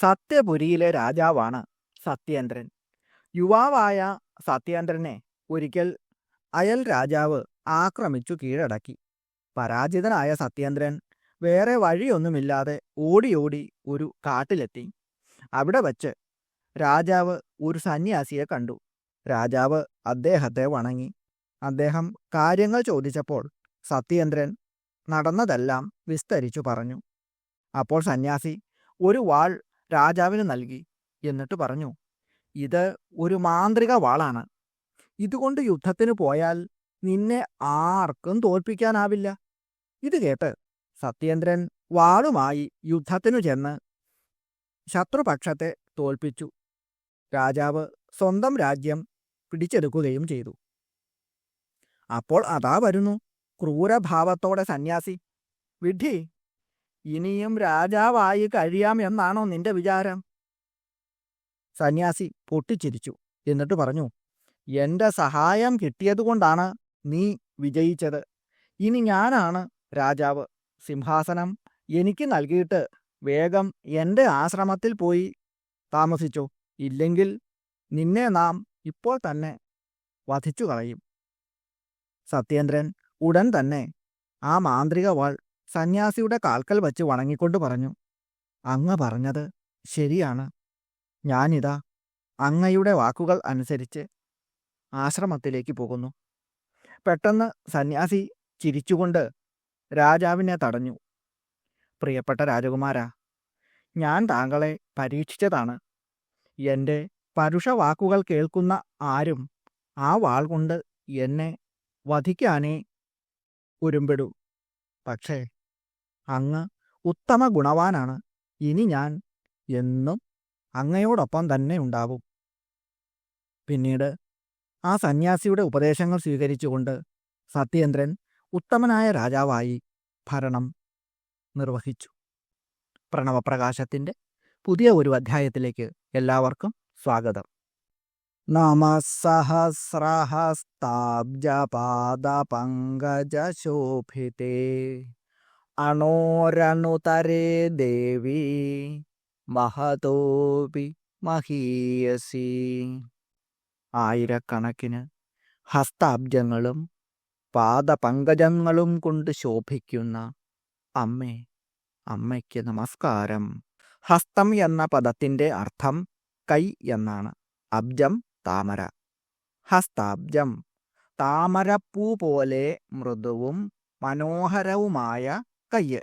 സത്യപുരിയിലെ രാജാവാണ് സത്യേന്ദ്രൻ. യുവാവായ സത്യേന്ദ്രനെ ഒരിക്കൽ അയൽ രാജാവ് ആക്രമിച്ചു കീഴടക്കി. പരാജിതനായ സത്യേന്ദ്രൻ വേറെ വഴിയൊന്നുമില്ലാതെ ഓടി ഓടി ഒരു കാട്ടിലെത്തി. അവിടെ വച്ച് രാജാവ് ഒരു സന്യാസിയെ കണ്ടു. രാജാവ് അദ്ദേഹത്തെ വണങ്ങി. അദ്ദേഹം കാര്യങ്ങൾ ചോദിച്ചപ്പോൾ സത്യേന്ദ്രൻ നടന്നതെല്ലാം വിസ്തരിച്ചു പറഞ്ഞു. അപ്പോൾ സന്യാസി ഒരു വാൾ രാജാവിന് നൽകി എന്നിട്ട് പറഞ്ഞു ഇത് ഒരു മാന്ത്രിക വാളാണ്. ഇതുകൊണ്ട് യുദ്ധത്തിന് പോയാൽ നിന്നെ ആർക്കും തോൽപ്പിക്കാനാവില്ല ഇത് കേട്ട് സത്യേന്ദ്രൻ വാളുമായി യുദ്ധത്തിനു ചെന്ന് ശത്രുപക്ഷത്തെ തോൽപ്പിച്ചു. രാജാവ് സ്വന്തം രാജ്യം പിടിച്ചെടുക്കുകയും ചെയ്തു. അപ്പോൾ അതാ വരുന്നു ക്രൂരഭാവത്തോടെ സന്യാസി. വിഡ്ഢി ഇനിയും രാജാവായി കഴിയാം എന്നാണോ നിന്റെ വിചാരം? സന്യാസി പൊട്ടിച്ചിരിച്ചു. എന്നിട്ട് പറഞ്ഞു എന്റെ സഹായം കിട്ടിയതുകൊണ്ടാണ് നീ വിജയിച്ചത്. ഇനി ഞാനാണ് രാജാവ്. സിംഹാസനം എനിക്ക് നൽകിയിട്ട് വേഗം എന്റെ ആശ്രമത്തിൽ പോയി താമസിച്ചു. ഇല്ലെങ്കിൽ നിന്നെ നാം ഇപ്പോൾ തന്നെ വധിച്ചു കളയും സത്യേന്ദ്രൻ ഉടൻ തന്നെ ആ മാന്ത്രിക വാൾ സന്യാസിയുടെ കാൽക്കൽ വച്ച് വണങ്ങിക്കൊണ്ട് പറഞ്ഞു അങ്ങ പറഞ്ഞത് ശരിയാണ്. ഞാനിതാ അങ്ങയുടെ വാക്കുകൾ അനുസരിച്ച് ആശ്രമത്തിലേക്ക് പോകുന്നു. പെട്ടെന്ന് സന്യാസി ചിരിച്ചുകൊണ്ട് രാജാവിനെ തടഞ്ഞു. പ്രിയപ്പെട്ട രാജകുമാര ഞാൻ താങ്കളെ പരീക്ഷിച്ചതാണ്. എന്റെ പരുഷ വാക്കുകൾ കേൾക്കുന്ന ആരും ആ വാൾ കൊണ്ട് എന്നെ വധിക്കാനേ ഉരുമ്പെടൂ പക്ഷേ അങ്ങ് ഉത്തമ ഗുണവാനാണ് ഇനി ഞാൻ എന്നും അങ്ങയോടൊപ്പം തന്നെ ഉണ്ടാവും. പിന്നീട് ആ സന്യാസിയുടെ ഉപദേശങ്ങൾ സ്വീകരിച്ചുകൊണ്ട് സത്യേന്ദ്രൻ ഉത്തമനായ രാജാവായി ഭരണം നിർവഹിച്ചു. പ്രണവപ്രകാശത്തിന്റെ പുതിയ ഒരു അധ്യായത്തിലേക്ക് എല്ലാവർക്കും സ്വാഗതം. നമസഹസ്രഹസ്താബ്ജപാദപങ്കജശോഭിതേ. അണോരണുതരേ ദേവി മഹതോപി മഹീയസി. ആയിരക്കണക്കിന് ഹസ്താബ്ജങ്ങളും പാദപങ്കജങ്ങളും കൊണ്ട് ശോഭിക്കുന്ന അമ്മേ അമ്മയ്ക്ക് നമസ്കാരം. ഹസ്തം എന്ന പദത്തിന്റെ അർത്ഥം കൈ എന്നാണ്. അബ്ജം താമര. ഹസ്താബ്ജം താമരപ്പൂ പോലെ മൃദുവും മനോഹരവുമായ കയ്യ്.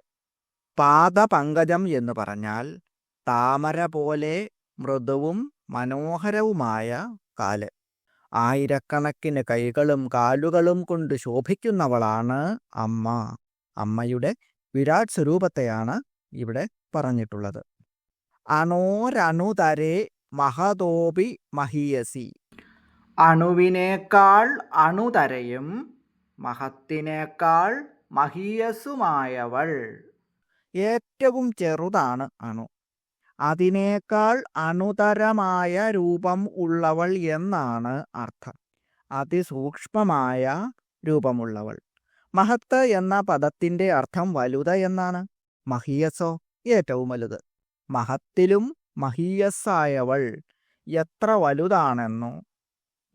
പാദപങ്കജം എന്ന് പറഞ്ഞാൽ താമര പോലെ മൃദുവും മനോഹരവുമായ കാൽ. ആയിരക്കണക്കിന് കൈകളും കാലുകളും കൊണ്ട് ശോഭിക്കുന്നവളാണ് അമ്മ. അമ്മയുടെ വിരാട് സ്വരൂപത്തെയാണ് ഇവിടെ പറഞ്ഞിട്ടുള്ളത്. അണോരണുതരേ മഹതോപി മഹീയസി. അണുവിനേക്കാൾ അണുതരയും മഹത്തിനേക്കാൾ മഹീയസുമായവൾ. ഏറ്റവും ചെറുതാണ് അണു. അതിനേക്കാൾ അണുതരമായ രൂപം ഉള്ളവൾ എന്നാണ് അർത്ഥം. അതിസൂക്ഷ്മമായ രൂപമുള്ളവൾ. മഹത്ത് എന്ന പദത്തിന്റെ അർത്ഥം വലുത എന്നാണ്. മഹീയസോ ഏറ്റവും വലുത്. മഹത്തിലും മഹീയസ്സായവൾ എത്ര വലുതാണെന്നോ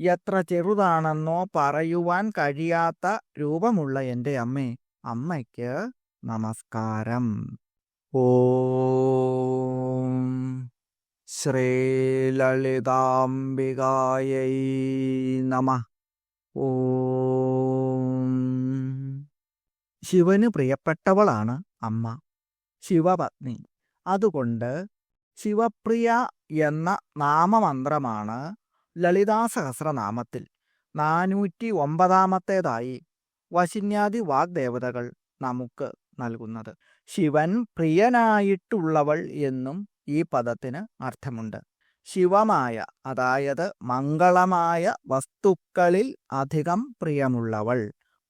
എത്ര ചെറുതാണെന്നോ പറയുവാൻ കഴിയാത്ത രൂപമുള്ള എന്റെ അമ്മേ. അമ്മയ്ക്ക് നമസ്കാരം. ഓം ശ്രീലളിതാംബികായൈ നമ. ഓം ശിവന് പ്രിയപ്പെട്ടവളാണ് അമ്മ. ശിവപത്നി. അതുകൊണ്ട് ശിവപ്രിയ എന്ന നാമമന്ത്രമാണ് ലളിതാ സഹസ്രനാമത്തിൽ. നാനൂറ്റി ഒമ്പതാമത്തേതായി. വശിന്യാദി വാഗ്ദേവതകൾ നമുക്ക് നൽകുന്നത്. ശിവൻ പ്രിയനായിട്ടുള്ളവൾ എന്നും ഈ പദത്തിന് അർത്ഥമുണ്ട്. ശിവമായ അതായത് മംഗളമായ വസ്തുക്കളിൽ അധികം പ്രിയമുള്ളവൾ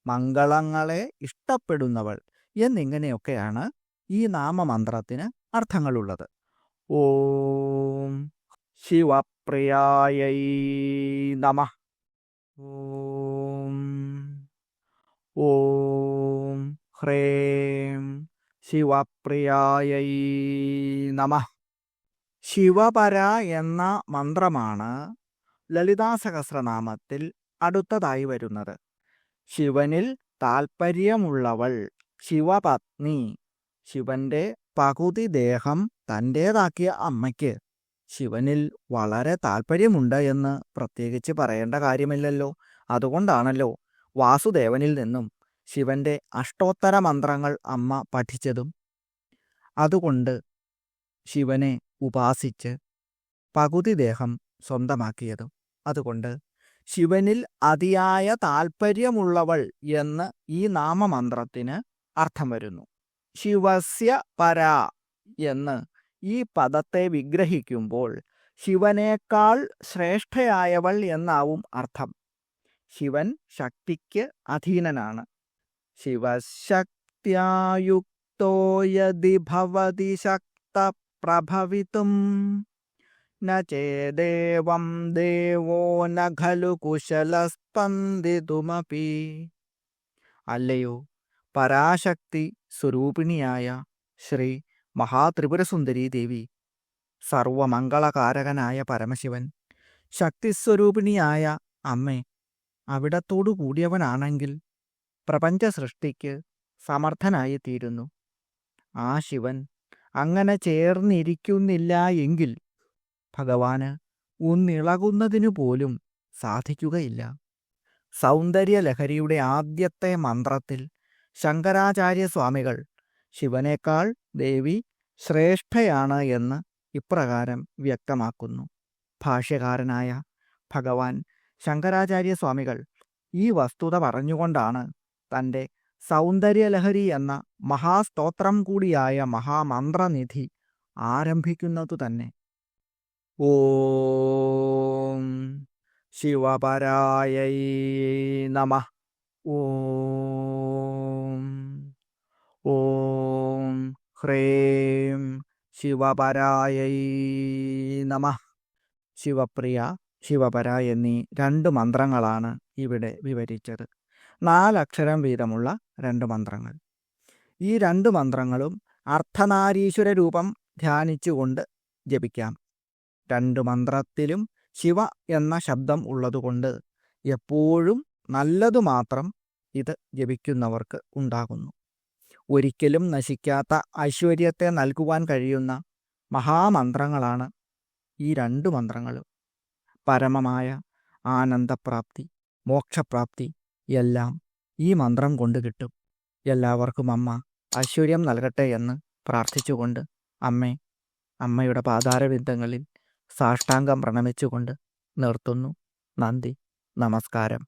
മംഗളങ്ങളെ ഇഷ്ടപ്പെടുന്നവൾ എന്നിങ്ങനെയൊക്കെയാണ് ഈ നാമമന്ത്രത്തിന് അർത്ഥങ്ങളുള്ളത്. ഓം ശിവപ്രിയായൈ നമ. ഓം ഓം ഹ്രേം ശിവപ്രിയായൈ നമ ശിവപര എന്ന മന്ത്രമാണ് ലളിതാ സഹസ്രനാമത്തിൽ അടുത്തതായി വരുന്നത്. ശിവനിൽ താൽപ്പര്യമുള്ളവൾ ശിവപത്നി ശിവന്റെ പകുതി ദേഹം തന്റേതാക്കിയ അമ്മയ്ക്ക്. ശിവനിൽ വളരെ താൽപ്പര്യമുണ്ട് എന്ന് പ്രത്യേകിച്ച് പറയേണ്ട കാര്യമില്ലല്ലോ. അതുകൊണ്ടാണല്ലോ വാസുദേവനിൽ നിന്നും ശിവന്റെ അഷ്ടോത്തര മന്ത്രങ്ങൾ അമ്മ പഠിച്ചതും അതുകൊണ്ട് ശിവനെ ഉപാസിച്ച് പകുതി ദേഹം സ്വന്തമാക്കിയതും. അതുകൊണ്ട് ശിവനിൽ അതിയായ താൽപ്പര്യമുള്ളവൾ എന്ന് ഈ നാമമന്ത്രത്തിന് അർത്ഥം വരുന്നു. ശിവസ്യ പരാ എന്ന് ഈ പദത്തെ വിഗ്രഹിക്കുമ്പോൾ ശിവനേക്കാൾ ശ്രേഷ്ഠയായവൾ എന്നാവും അർത്ഥം. ശിവൻ ശക്തിക്ക് അധീനനാണ്. ശിവശക്തിയായുക്തോ യതി ഭവതി ശക്ത പ്രഭവിതും നേദേവം ദേവോ ന ഖലു കുശലസ്പന്ദിതുമപി. അല്ലയോ പരാശക്തി സ്വരൂപിണിയായ ശ്രീ മഹാത്രിപുരസുന്ദരി ദേവി സർവമംഗളകാരകനായ പരമശിവൻ ശക്തിസ്വരൂപിണിയായ അമ്മേ അവിടത്തോടു കൂടിയവനാണെങ്കിൽ പ്രപഞ്ച സൃഷ്ടിക്ക് സമർത്ഥനായി തീരുന്നു ആ ശിവൻ അങ്ങനെ ചേർന്നിരിക്കുന്നില്ല എങ്കിൽ ഭഗവാന് ഒന്നിളകുന്നതിനു പോലും സാധിക്കുകയില്ല. സൗന്ദര്യലഹരിയുടെ ആദ്യത്തെ മന്ത്രത്തിൽ ശങ്കരാചാര്യ സ്വാമികൾ ശിവനേക്കാൾ ദേവി ശ്രേഷ്ഠയാണ് എന്ന് ഇപ്രകാരം വ്യക്തമാക്കുന്നു. ഭാഷ്യകാരനായ ഭഗവാൻ ശങ്കരാചാര്യ സ്വാമികൾ ഈ വസ്തുത പറഞ്ഞുകൊണ്ടാണ് തന്റെ സൗന്ദര്യലഹരി എന്ന മഹാസ്തോത്രം കൂടിയായ മഹാമന്ത്രനിധി ആരംഭിക്കുന്നതു തന്നെ. ഓം ശിവപരായൈ നമ. ഓം ഓം ഹ്രേം ശിവപരായൈ നമ. ശിവപ്രിയ ശിവപര എന്നീ രണ്ട് മന്ത്രങ്ങളാണ് ഇവിടെ വിവരിച്ചത്. നാലക്ഷരം വീതമുള്ള രണ്ട് മന്ത്രങ്ങൾ. ഈ രണ്ട് മന്ത്രങ്ങളും അർദ്ധനാരീശ്വര രൂപം ധ്യാനിച്ചുകൊണ്ട് ജപിക്കാം. രണ്ട് മന്ത്രത്തിലും ശിവ എന്ന ശബ്ദം ഉള്ളതുകൊണ്ട് എപ്പോഴും നല്ലതു മാത്രം ഇത് ജപിക്കുന്നവർക്ക് ഉണ്ടാകുന്നു. ഒരിക്കലും നശിക്കാത്ത ഐശ്വര്യത്തെ നൽകുവാൻ കഴിയുന്ന മഹാമന്ത്രങ്ങളാണ് ഈ രണ്ട് മന്ത്രങ്ങളും. പരമമായ ആനന്ദപ്രാപ്തി മോക്ഷപ്രാപ്തി എല്ലാം ഈ മന്ത്രം കൊണ്ട് കിട്ടും. എല്ലാവർക്കും അമ്മ ഐശ്വര്യം നൽകട്ടെ എന്ന് പ്രാർത്ഥിച്ചുകൊണ്ട് അമ്മേ അമ്മയുടെ പാതാരബിന്ദങ്ങളിൽ സാഷ്ടാംഗം പ്രണമിച്ചുകൊണ്ട് നിർത്തുന്നു. നന്ദി നമസ്കാരം.